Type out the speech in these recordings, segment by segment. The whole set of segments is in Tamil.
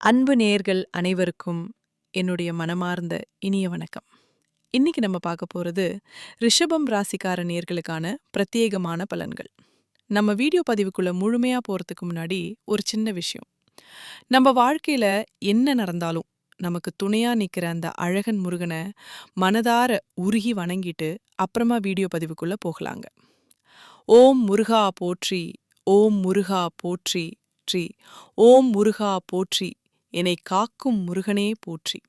அன்பு நேர்கள் அனைவருக்கும் என்னுடைய மனமார்ந்த இனிய வணக்கம். இன்னைக்கு நம்ம பார்க்க போறது ரிஷபம் ராசிக்கார நேர்களுக்கான பிரத்யேகமான பலன்கள். நம்ம வீடியோ பதிவுக்குள்ள முழுமையா போறதுக்கு முன்னாடி ஒரு சின்ன விஷயம். நம்ம வாழ்க்கையில என்ன நடந்தாலும் நமக்கு துணையா நிக்கிற அந்த அழகன் முருகனை மனதார உருகி வணங்கிட்டு அப்புறமா வீடியோ பதிவுக்குள்ள போகலாங்க. ஓம் முருகா போற்றி ஓம் முருகா போற்றி ட்ரீ ஓம் முருகா போற்றி என்னை காக்கும் முருகனே போற்றி.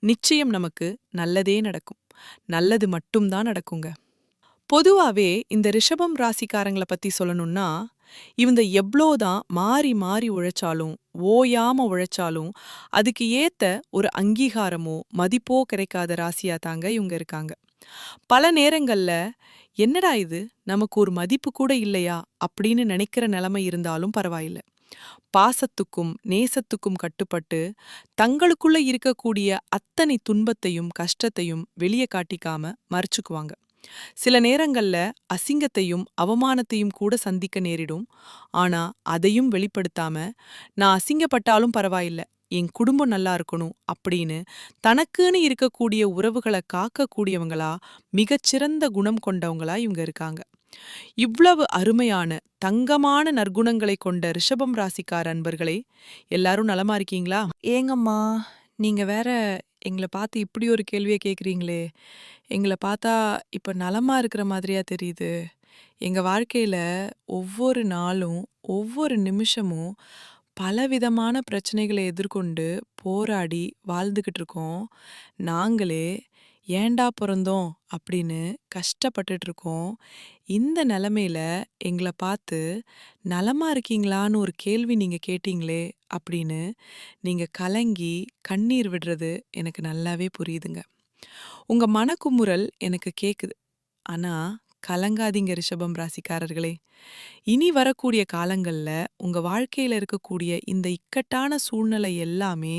நிச்சயம் நமக்கு நல்லதே நடக்கும். நல்லது மட்டும்தான் நடக்குங்க. பொதுவாவே இந்த ரிஷபம் ராசிக்காரங்களை பத்தி சொல்லணும்னா இவங்க எவ்வளோதான் மாறி மாறி உழைச்சாலும் ஓயாம உழைச்சாலும் அதுக்கு ஏத்த ஒரு அங்கீகாரமோ மதிப்போ கிடைக்காத ராசியா தாங்க இவங்க இருக்காங்க. பல நேரங்கள்ல என்னடா இது? நமக்கு ஒரு மதிப்பு கூட இல்லையா? அப்படின்னு நினைக்கிற நிலைமை இருந்தாலும் பரவாயில்ல. பாசத்துக்கும் நேசத்துக்கும் கட்டுப்பட்டு தங்களுக்குள்ள இருக்கக்கூடிய அத்தனை துன்பத்தையும் கஷ்டத்தையும் வெளியே காட்டிக்காம மறைச்சுக்குவாங்க. சில நேரங்கள்ல அசிங்கத்தையும் அவமானத்தையும் கூட சந்திக்க நேரிடும். ஆனா அதையும் வெளிப்படுத்தாம நான் அசிங்கப்பட்டாலும் பரவாயில்ல என் குடும்பம் நல்லா இருக்கணும் அப்படின்னு தனக்குன்னு இருக்கக்கூடிய உறவுகளை காக்கக்கூடியவங்களா மிகச்சிறந்த குணம் கொண்டவங்களா இவங்க இருக்காங்க. இவ்வளவு அருமையான தங்கமான நற்குணங்களை கொண்ட ரிஷபம் ராசிக்கார அன்பர்களே எல்லாரும் நலமா இருக்கீங்களா? ஏங்கம்மா நீங்க வேற எங்களை பார்த்து இப்படி ஒரு கேள்வியை கேட்குறீங்களே. எங்களை பார்த்தா இப்போ நலமா இருக்கிற மாதிரியா தெரியுது. எங்க வாழ்க்கையில் ஒவ்வொரு நாளும் ஒவ்வொரு நிமிஷமும் பலவிதமான பிரச்சனைகளை எதிர்கொண்டு போராடி வாழ்ந்துகிட்டு இருக்கோம். நாங்களே ஏன்டா பிறந்தோம் அப்படின்னு கஷ்டப்பட்டுட்டு இருக்கோம் இந்த நிலமையில எங்களை பார்த்து நலமா இருக்கீங்களான்னு ஒரு கேள்வி நீங்க கேட்டீங்களே அப்படின்னு நீங்க கலங்கி கண்ணீர் விடுறது எனக்கு நல்லாவே புரியுதுங்க. உங்க மனக்குமுறல் எனக்கு கேக்குது. ஆனா கலங்காதீங்க ரிஷபம் ராசிக்காரர்களே. இனி வரக்கூடிய காலங்கள்ல உங்க வாழ்க்கையில இருக்கக்கூடிய இந்த இக்கட்டான சூழ்நிலை எல்லாமே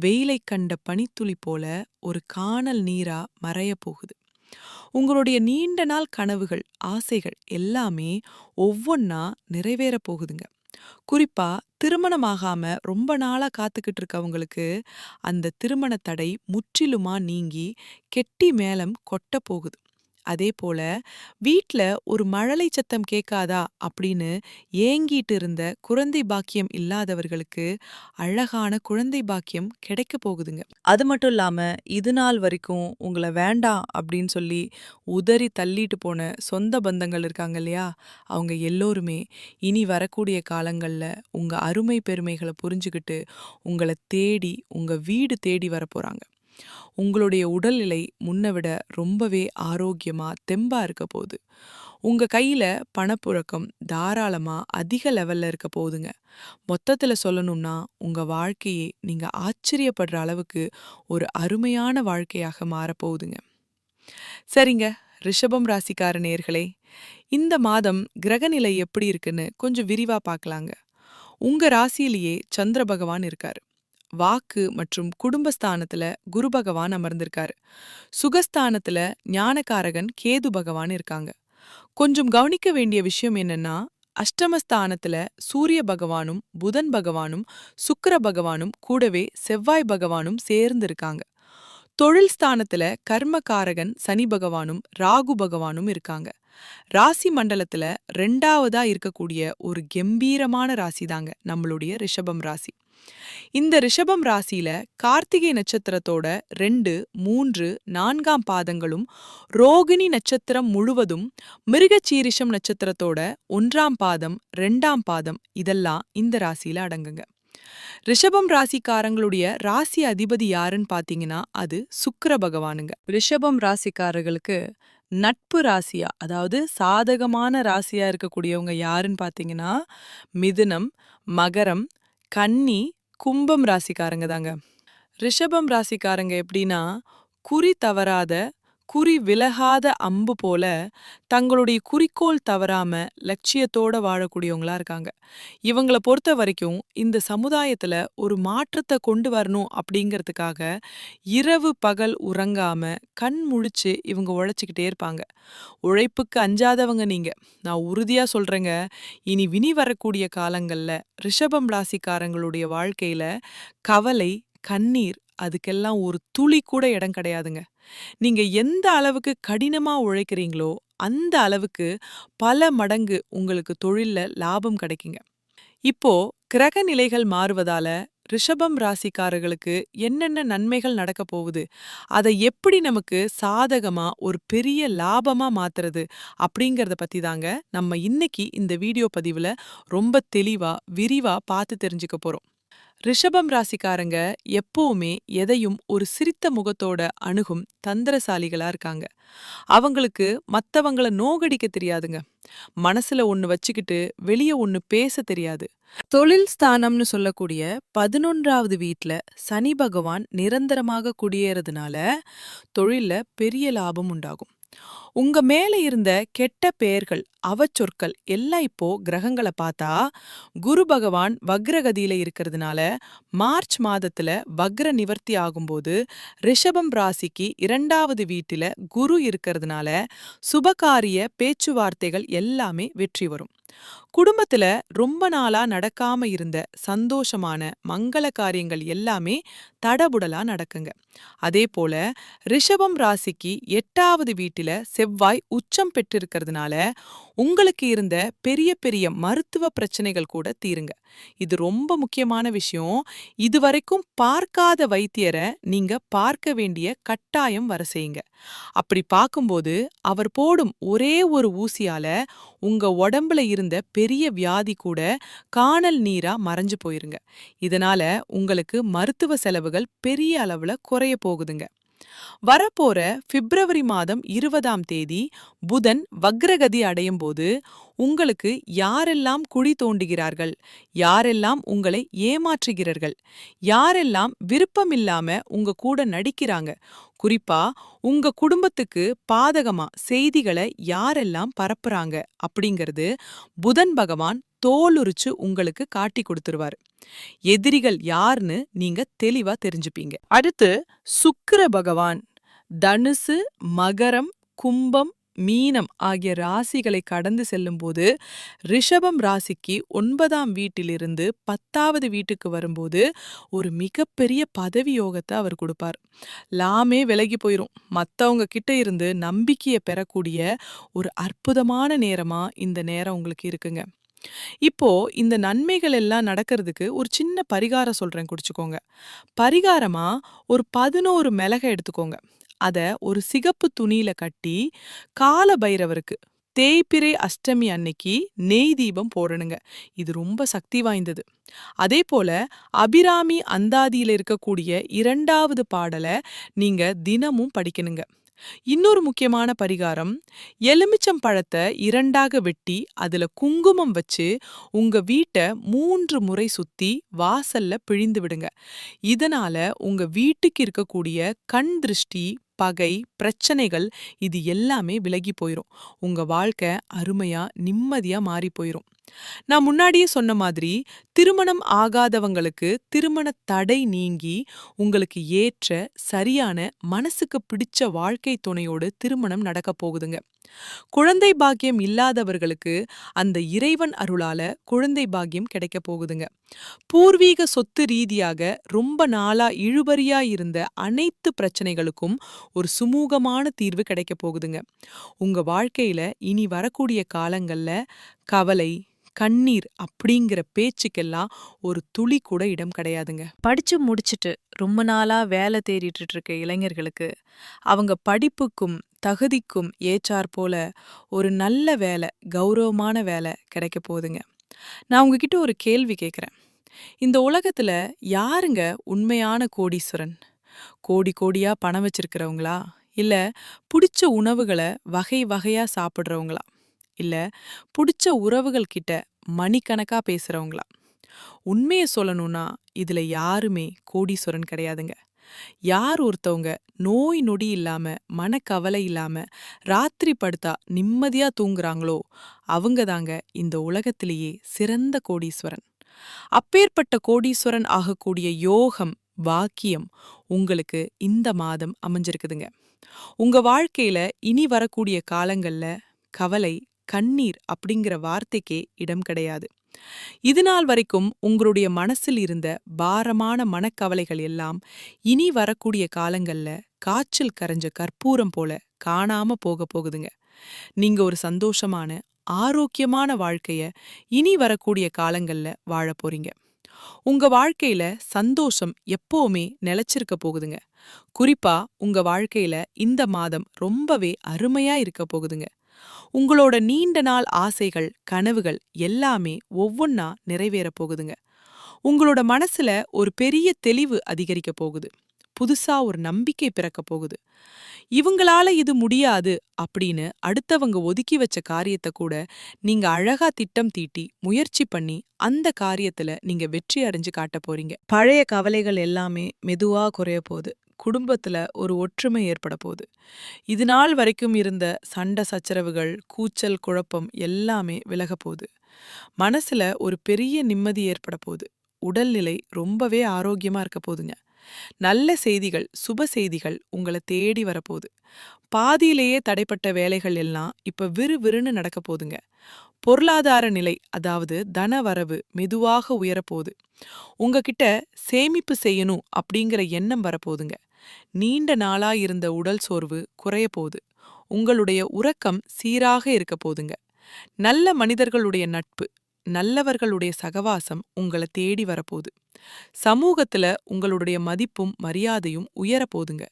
வெயிலை கண்ட பனித்துளி போல ஒரு காணல் நீரா மறைய போகுது. உங்களுடைய நீண்ட நாள் கனவுகள் ஆசைகள் எல்லாமே ஒவ்வொன்னா நிறைவேற போகுதுங்க. குறிப்பா திருமணமாகாம ரொம்ப நாளா காத்துக்கிட்டு இருக்கவங்களுக்கு அந்த திருமண தடை முற்றிலுமா நீங்கி கெட்டி மேலம் கொட்ட போகுது. அதே போல வீட்ல ஒரு மழலை சத்தம் கேட்காதா அப்படின்னு ஏங்கிட்டு இருந்த குழந்தை பாக்கியம் இல்லாதவர்களுக்கு அழகான குழந்தை பாக்கியம் கிடைக்க போகுதுங்க. அது மட்டும் இல்லாம இது நாள் வரைக்கும் உங்களை வேண்டாம் அப்படின்னு சொல்லி உதறி தள்ளிட்டு போன சொந்த பந்தங்கள் இருக்காங்க இல்லையா? அவங்க எல்லோருமே இனி வரக்கூடிய காலங்கள்ல உங்க அருமை பெருமைகளை புரிஞ்சுக்கிட்டு உங்களை தேடி உங்க வீடு தேடி வரப்போறாங்க உங்களுடைய உடல்நிலை முன்னை விட ரொம்பவே ஆரோக்கியமா தெம்பா இருக்க போகுது. உங்க கையில பணப்புழக்கம் தாராளமா அதிக லெவல்ல இருக்க போகுதுங்க. மொத்தத்துல சொல்லணும்னா உங்க வாழ்க்கையே நீங்க ஆச்சரியப்படுற அளவுக்கு ஒரு அருமையான வாழ்க்கையாக மாறப்போகுதுங்க சரிங்க ரிஷபம் ராசிக்கார நேர்களே இந்த மாதம் கிரகநிலை எப்படி இருக்குன்னு கொஞ்சம் விரிவா பார்க்கலாங்க உங்க ராசியிலேயே சந்திர பகவான் இருக்காரு. வாக்கு மற்றும் குடும்பஸ்தானத்துல குரு பகவான் அமர்ந்திருக்காரு. சுகஸ்தானத்துல ஞானகாரகன் கேது பகவான் இருக்காங்க. கொஞ்சம் கவனிக்க வேண்டிய விஷயம் என்னன்னா அஷ்டமஸ்தானத்துல சூரிய பகவானும் புதன் பகவானும் சுக்கர பகவானும் கூடவே செவ்வாய் பகவானும் சேர்ந்து இருக்காங்க தொழில் ஸ்தானத்துல கர்மகாரகன் சனி பகவானும் ராகு பகவானும் இருக்காங்க. ராசி மண்டலத்துல ரெண்டாவதா இருக்கக்கூடிய ஒரு கம்பீரமான ராசி தாங்க நம்மளுடைய ரிஷபம் ராசி. இந்த ரிஷபம் ராசியில கார்த்திகை நட்சத்திரத்தோட ரெண்டு மூன்று நான்காம் பாதங்களும் ரோகிணி நட்சத்திரம் முழுவதும் மிருகச்சீரிஷம் நட்சத்திரத்தோட ஒன்றாம் பாதம் ரெண்டாம் பாதம் இதெல்லாம் இந்த ராசியில அடங்குங்க. ரிஷபம் ராசிக்காரங்களுடைய ராசி அதிபதி யாருன்னு பாத்தீங்கன்னா அது சுக்கர பகவானுங்க. ரிஷபம் ராசிக்காரர்களுக்கு நட்பு ராசியா அதாவது சாதகமான ராசியா இருக்கக்கூடியவங்க யாருன்னு பாத்தீங்கன்னா மிதுனம் மகரம் கன்னி கும்பம் ராசிக்காரங்க தாங்க. ரிஷபம் ராசிக்காரங்க எப்படின்னா குறி தவறாத குறி விலகாத அம்பு போல தங்களுடைய குறிக்கோள் தவறாம லட்சியத்தோட வாழக்கூடியவங்களா இருக்காங்க. இவங்கள பொறுத்த வரைக்கும் இந்த சமுதாயத்துல ஒரு மாற்றத்தை கொண்டு வரணும் அப்படிங்கிறதுக்காக இரவு பகல் உறங்காம கண் முழிச்சு இவங்க உழைச்சிக்கிட்டே இருப்பாங்க. உழைப்புக்கு அஞ்சாதவங்க நீங்க. நான் உறுதியா சொல்றேங்க. இனி வினி வரக்கூடிய காலங்கள்ல ரிஷபம் ராசிக்காரங்களுடைய வாழ்க்கையில கவலை கண்ணீர் அதுக்கெல்லாம் ஒரு துளி கூட இடம் கிடையாதுங்க. நீங்க எந்த அளவுக்கு கடினமா உழைக்கிறீங்களோ அந்த அளவுக்கு பல மடங்கு உங்களுக்கு தொழில்ல லாபம் கிடைக்குங்க. இப்போ கிரக நிலைகள் மாறுவதால ரிஷபம் ராசிக்காரர்களுக்கு என்னென்ன நன்மைகள் நடக்க போகுது அதை எப்படி நமக்கு சாதகமா ஒரு பெரிய லாபமா மாத்துறது அப்படிங்கறத பத்தி தாங்க நம்ம இன்னைக்கு இந்த வீடியோ பதிவுல ரொம்ப தெளிவா விரிவா பார்த்து தெரிஞ்சுக்க போறோம். ரிஷபம் ராசிக்காரங்க எப்பவுமே எதையும் ஒரு சிரித்த முகத்தோட அணுகும் தந்திரசாலிகளா இருக்காங்க. அவங்களுக்கு மத்தவங்கள நோகடிக்க தெரியாதுங்க. மனசுல ஒன்னு வச்சுக்கிட்டு வெளிய ஒன்னு பேச தெரியாது. தொழில் ஸ்தானம்னு சொல்லக்கூடிய பதினொன்றாவது வீட்ல சனி பகவான் நிரந்தரமாக குடியேறதுனால தொழில்ல பெரிய லாபம் உண்டாகும். உங்க மேல இருந்த கெட்ட பெயர்கள் அவச்சொற்கள் எல்லாம் இப்போ கிரகங்களை பார்த்தா குரு பகவான் வக்ரகதியில இருக்கிறதுனால மார்ச் மாதத்துல வக்ர நிவர்த்தி ஆகும்போது ரிஷபம் ராசிக்கு இரண்டாவது வீட்டில குரு இருக்கிறதுனால சுபகாரிய பேச்சுவார்த்தைகள் எல்லாமே வெற்றி வரும். குடும்பத்துல ரொம்ப நாளா நடக்காம இருந்த சந்தோஷமான மங்கள காரியங்கள் எல்லாமே தடபுடலா நடக்குங்க. அதே போல ரிஷபம் ராசிக்கு எட்டாவது வீட்டில செவ்வாய் உச்சம் பெற்றிருக்கிறதுனால உங்களுக்கு இருந்த பெரிய பெரிய மருத்துவ பிரச்சனைகள் கூட தீருங்க. இது ரொம்ப முக்கியமான விஷயம். இதுவரைக்கும் பார்க்காத வைத்தியரை நீங்க பார்க்க வேண்டிய கட்டாயம் வர செய்யுங்க. அப்படி பார்க்கும்போது அவர் போடும் ஒரே ஒரு ஊசியால உங்க உடம்புல இருந்த பெரிய வியாதி கூட காணல் நீரா மறைஞ்சு போயிருங்க. இதனால உங்களுக்கு மருத்துவ செலவுகள் பெரிய அளவுல குறைய போகுதுங்க. வரப்போற பிப்ரவரி மாதம் இருபதாம் தேதி புதன் வக்ரகதி அடையும் போது உங்களுக்கு யாரெல்லாம் குழி தோண்டுகிறார்கள்? யாரெல்லாம் உங்களை ஏமாற்றுகிறார்கள்? யாரெல்லாம் விருப்பமில்லாம உங்க கூட நடிக்கிறாங்க? குறிப்பா உங்க குடும்பத்துக்கு பாதகமா செய்திகளை யாரெல்லாம் பரப்புறாங்க? அப்படிங்கிறது புதன் பகவான் தோலுரிச்சு உங்களுக்கு காட்டி கொடுத்துருவாரு. எதிரிகள் யார்னு நீங்க தெளிவா தெரிஞ்சுப்பீங்க. அடுத்து சுக்கிர பகவான். தனுசு மகரம் கும்பம் மீனம் ஆகிய ராசிகளை கடந்து செல்லும்போது ரிஷபம் ராசிக்கு ஒன்பதாம் வீட்டிலிருந்து பத்தாவது வீட்டுக்கு வரும்போது ஒரு மிகப்பெரிய பதவி யோகத்தை அவர் கொடுப்பார். லாமே விலகி போயிடும் மற்றவங்க கிட்ட இருந்து நம்பிக்கையை பெறக்கூடிய ஒரு அற்புதமான நேரமாக இந்த நேரம் உங்களுக்கு இருக்குங்க. இப்போ இந்த நன்மைகள் எல்லாம் நடக்கிறதுக்கு ஒரு சின்ன பரிகாரம் சொல்றேன் குடிச்சுக்கோங்க. பரிகாரமா ஒரு பதினோரு மிளகை எடுத்துக்கோங்க. அத ஒரு சிகப்பு துணியில கட்டி கால பைரவருக்கு தேய்பிரை அஷ்டமி அன்னைக்கு நெய் தீபம் போடணுங்க. இது ரொம்ப சக்தி வாய்ந்தது. அதே போல அபிராமி அந்தாதியில இருக்கக்கூடிய இரண்டாவது பாடலை நீங்க தினமும் படிக்கணுங்க. இன்னொரு முக்கியமான பரிகாரம் எலுமிச்சம் பழத்தை இரண்டாக வெட்டி அதுல குங்குமம் வச்சு உங்க வீட்டை மூன்று முறை சுத்தி வாசல்ல பிழிந்து விடுங்க. இதனால உங்க வீட்டுக்கு இருக்கக்கூடிய கண் திருஷ்டி பகை பிரச்சனைகள் இது எல்லாமே விலகி போயிரும். உங்க வாழ்க்கை அருமையா நிம்மதியா மாறி போயிரும். நான் முன்னாடியே சொன்ன மாதிரி திருமணம் ஆகாதவங்களுக்கு திருமண தடை நீங்கி உங்களுக்கு ஏற்ற சரியான மனசுக்கு பிடிச்ச வாழ்க்கை துணையோடு திருமணம் நடக்க போகுதுங்க. குழந்தை பாக்கியம் இல்லாதவர்களுக்கு அந்த இறைவன் அருளால குழந்தை பாக்கியம் கிடைக்க போகுதுங்க. பூர்வீக சொத்து ரீதியாக ரொம்ப நாளா இழுபறியா இருந்த அனைத்து பிரச்சனைகளுக்கும் ஒரு சுமூகமான தீர்வு கிடைக்க போகுதுங்க. உங்க வாழ்க்கையில இனி வரக்கூடிய காலங்கள்ல கவலை கண்ணீர் அப்படிங்கிற பேச்சுக்கெல்லாம் ஒரு துளி கூட இடம் கிடையாதுங்க. படிச்சு முடிச்சுட்டு ரொம்ப நாளா வேலை தேடிட்டு இருக்க இளைஞர்களுக்கு அவங்க படிப்புக்கும் தகுதிக்கும் ஏச்சார் போல ஒரு நல்ல வேலை கௌரவமான வேலை கிடைக்க போகுதுங்க. நான் உங்ககிட்ட ஒரு கேள்வி கேட்குறேன் இந்த உலகத்துல யாருங்க உண்மையான கோடீஸ்வரன்? கோடி கோடியா பணம் வச்சிருக்கிறவங்களா? இல்ல பிடிச்ச உணவுகளை வகை வகையா சாப்பிட்றவங்களா? இல்ல பிடிச்ச உறவுகள் கிட்ட மணிக்கணக்கா பேசுறவங்களா? உண்மையை சொல்லணும்னா இதுல யாருமே கோடீஸ்வரன் கிடையாதுங்க. யார் ஒருத்தவங்க நோய் நொடி இல்லாம மனக்கவலை இல்லாம ராத்திரி படுத்தா நிம்மதியா தூங்குறாங்களோ அவங்க தாங்க இந்த உலகத்திலேயே சிறந்த கோடீஸ்வரன். அப்பேற்பட்ட கோடீஸ்வரன் ஆகக்கூடிய யோகம் வாக்கியம் உங்களுக்கு இந்த மாதம் அமைஞ்சிருக்குதுங்க. உங்க வாழ்க்கையில இனி வரக்கூடிய காலங்கள்ல கவலை கண்ணீர் அப்படிங்கிற வார்த்தைக்கே இடம் கிடையாது. இதுநாள் வரைக்கும் உங்களுடைய மனசில் இருந்த பாரமான மனக்கவலைகள் எல்லாம் இனி வரக்கூடிய காலங்கள்ல காய்ச்சல் கரைஞ்ச கற்பூரம் போல காணாம போக போகுதுங்க. நீங்க ஒரு சந்தோஷமான ஆரோக்கியமான வாழ்க்கைய இனி வரக்கூடிய காலங்கள்ல வாழ போறீங்க. உங்க வாழ்க்கையில சந்தோஷம் எப்பவுமே நிலைச்சிருக்க போகுதுங்க. குறிப்பா உங்க வாழ்க்கையில இந்த மாதம் ரொம்பவே அருமையா இருக்க போகுதுங்க. உங்களோட நீண்ட நாள் ஆசைகள் கனவுகள் எல்லாமே ஒவ்வொன்னா நிறைவேற போகுதுங்க. உங்களோட மனசுல ஒரு பெரிய தெளிவு அதிகரிக்க போகுது. புதுசா ஒரு நம்பிக்கை பிறக்க போகுது. இவங்களால இது முடியாது அப்படின்னு அடுத்தவங்க ஒதுக்கி வச்ச காரியத்தை கூட நீங்க அழகா திட்டம் தீட்டி முயற்சி பண்ணி அந்த காரியத்துல நீங்க வெற்றி அடைஞ்சு காட்ட போறீங்க. பழைய கவலைகள் எல்லாமே மெதுவா குறைய போகுது. குடும்பத்துல ஒரு ஒற்றுமை ஏற்பட போகுது. இது நாள் வரைக்கும் இருந்த சண்டை சச்சரவுகள் கூச்சல் குழப்பம் எல்லாமே விலக போகுது. மனசுல ஒரு பெரிய நிம்மதி ஏற்பட போகுது. உடல்நிலை ரொம்பவே ஆரோக்கியமா இருக்க போகுதுங்க. நல்ல செய்திகள் சுப செய்திகள் உங்களை தேடி வரப்போகுது பாதியிலேயே தடைப்பட்ட வேலைகள் எல்லாம் இப்ப விறுவிறுன்னு நடக்க போகுதுங்க. பொருளாதார நிலை அதாவது தன வரவு மெதுவாக உயரப்போகுது உங்ககிட்ட சேமிப்பு செய்யணும் அப்படிங்கிற எண்ணம் வரப்போதுங்க நீண்ட நாளாயிருந்த உடல் சோர்வு குறைய போகுது. உங்களுடைய உறக்கம் சீராக இருக்க போதுங்க நல்ல மனிதர்களுடைய நட்பு நல்லவர்களுடைய சகவாசம் உங்களை தேடி வரப்போகுது. சமூகத்துல உங்களுடைய மதிப்பும் மரியாதையும் உயரப்போதுங்க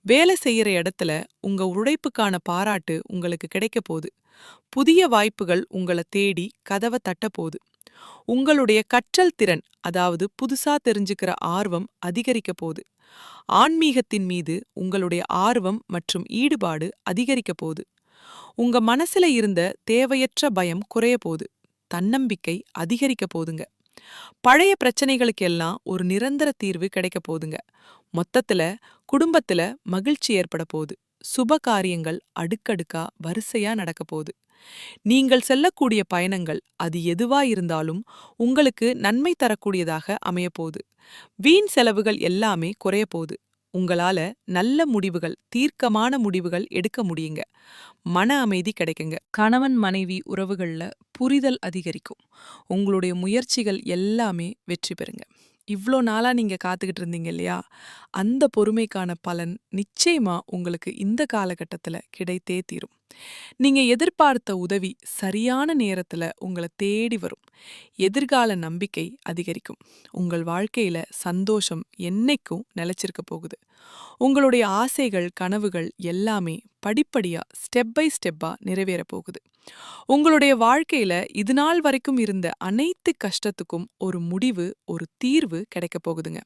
வேலை செய்யற இடத்துல உங்க உழைப்புக்கான பாராட்டு உங்களுக்கு கிடைக்க போகுது. புதிய வாய்ப்புகள் உங்களை தேடி கதவை தட்ட போகுது. உங்களுடைய கற்றல் திறன் அதாவது புதுசா தெரிஞ்சுக்கிற ஆர்வம் அதிகரிக்க போகுது. ஆன்மீகத்தின் மீது உங்களுடைய ஆர்வம் மற்றும் ஈடுபாடு அதிகரிக்க போகுது. உங்க மனசுல இருந்த தேவையற்ற பயம் குறைய போகுது. தன்னம்பிக்கை அதிகரிக்க போதுங்க பழைய பிரச்சனைகளுக்கெல்லாம் ஒரு நிரந்தர தீர்வு கிடைக்க போதுங்க மொத்தத்துல குடும்பத்துல மகிழ்ச்சி ஏற்பட போகுது. சுப காரியங்கள் அடுக்கடுக்கா வரிசையா நடக்க போகுது. நீங்கள் செல்லக்கூடிய பயணங்கள் அது எதுவா இருந்தாலும் உங்களுக்கு நன்மை தரக்கூடியதாக அமையப்போகுது வீண் செலவுகள் எல்லாமே குறைய போகுது. உங்களால நல்ல முடிவுகள் தீர்க்கமான முடிவுகள் எடுக்க முடியுங்க. மன அமைதி கிடைக்குங்க. கணவன் மனைவி உறவுகள்ல புரிதல் அதிகரிக்கும். உங்களுடைய முயற்சிகள் எல்லாமே வெற்றி பெறுங்க. இவ்வளோ நாளா நீங்க காத்துக்கிட்டு இருந்தீங்க இல்லையா? அந்த பொறுமைக்கான பலன் நிச்சயமா உங்களுக்கு இந்த காலகட்டத்துல கிடைத்தே தீரும். நீங்க எதிர்பார்த்த உதவி சரியான நேரத்துல உங்களை தேடி வரும். எதிர்கால நம்பிக்கை அதிகரிக்கும். உங்கள் வாழ்க்கையில சந்தோஷம் என்னைக்கும் நிலைச்சிருக்க போகுது. உங்களுடைய ஆசைகள் கனவுகள் எல்லாமே படிப்படியா ஸ்டெப் பை ஸ்டெப்பா நிறைவேற போகுது. உங்களுடைய வாழ்க்கையில இது நாள் வரைக்கும் இருந்த அனைத்து கஷ்டத்துக்கும் ஒரு முடிவு ஒரு தீர்வு கிடைக்க போகுதுங்க.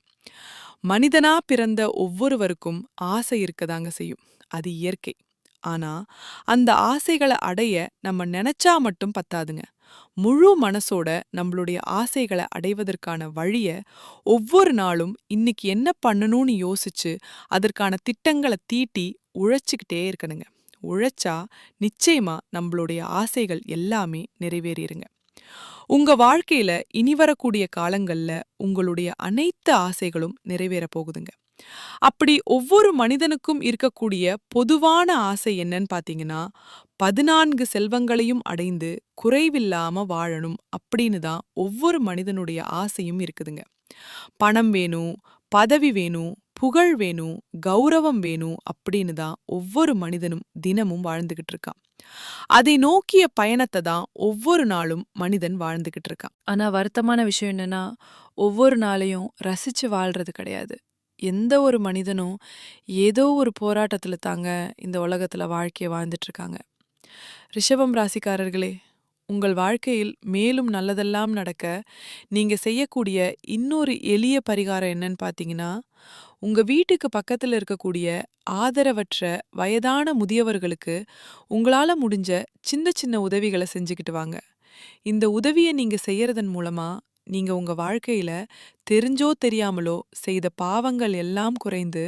மனிதனா பிறந்த ஒவ்வொருவருக்கும் ஆசை இருக்கதாங்க செய்யும். அது இயற்கை. ஆனா அந்த ஆசைகளை அடைய நம்ம நினைச்சா மட்டும் பத்தாதுங்க. முழு மனசோட நம்மளுடைய ஆசைகளை அடைவதற்கான வழிய ஒவ்வொரு நாளும் இன்னைக்கு என்ன பண்ணணும்னு யோசிச்சு அதற்கான திட்டங்களை தீட்டி உழைச்சிக்கிட்டே இருக்கணுங்க. உழைச்சா நிச்சயமா நம்மளுடைய ஆசைகள் எல்லாமே நிறைவேறிடுங்க உங்க வாழ்க்கையில இனி வரக்கூடிய காலங்கள்ல உங்களுடைய அனைத்து ஆசைகளும் நிறைவேற போகுதுங்க. அப்படி ஒவ்வொரு மனிதனுக்கும் இருக்கக்கூடிய பொதுவான ஆசை என்னன்னு பாத்தீங்கன்னா பதினான்கு செல்வங்களையும் அடைந்து குறைவில்லாம வாழணும் அப்படின்னு தான் ஒவ்வொரு மனிதனுடைய ஆசையும் இருக்குதுங்க. பணம் வேணும் பதவி வேணும் புகழ் வேணும் கௌரவம் வேணும் அப்படின்னு தான் ஒவ்வொரு மனிதனும் தினமும் வாழ்ந்துகிட்டு இருக்கான். அதை நோக்கிய பயணத்தை தான் ஒவ்வொரு நாளும் மனிதன் வாழ்ந்துகிட்டு இருக்கான். ஆனா வருத்தமான விஷயம் என்னன்னா ஒவ்வொரு நாளையும் ரசிச்சு வாழ்றது கிடையாது. எந்த ஒரு மனிதனும் ஏதோ ஒரு போராட்டத்தில் தாங்க இந்த உலகத்துல வாழ்க்கையை வாழ்ந்துட்டு இருக்காங்க. ரிஷபம் ராசிக்காரர்களே உங்கள் வாழ்க்கையில் மேலும் நல்லதெல்லாம் நடக்க நீங்கள் செய்யக்கூடிய இன்னொரு எளிய பரிகாரம் என்னன்னு பார்த்தீங்கன்னா உங்க வீட்டுக்கு பக்கத்துல இருக்கக்கூடிய ஆதரவற்ற வயதான முதியவர்களுக்கு உங்களால முடிஞ்ச சின்ன சின்ன உதவிகளை செஞ்சுக்கிட்டு வாங்க. இந்த உதவியை நீங்க செய்யறதன் மூலமா நீங்க உங்க வாழ்க்கையில தெரிஞ்சோ தெரியாமலோ செய்த பாவங்கள் எல்லாம் குறைந்து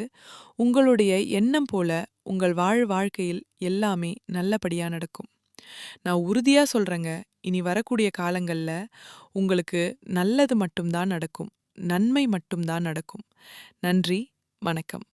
உங்களுடைய எண்ணம் போல உங்கள் வாழ் வாழ்க்கையில் எல்லாமே நல்லபடியா நடக்கும். நான் உறுதியா சொல்றேங்க இனி வரக்கூடிய காலங்கள்ல உங்களுக்கு நல்லது மட்டும்தான் நடக்கும். நன்மை மட்டும்தான் நடக்கும். நன்றி வணக்கம்.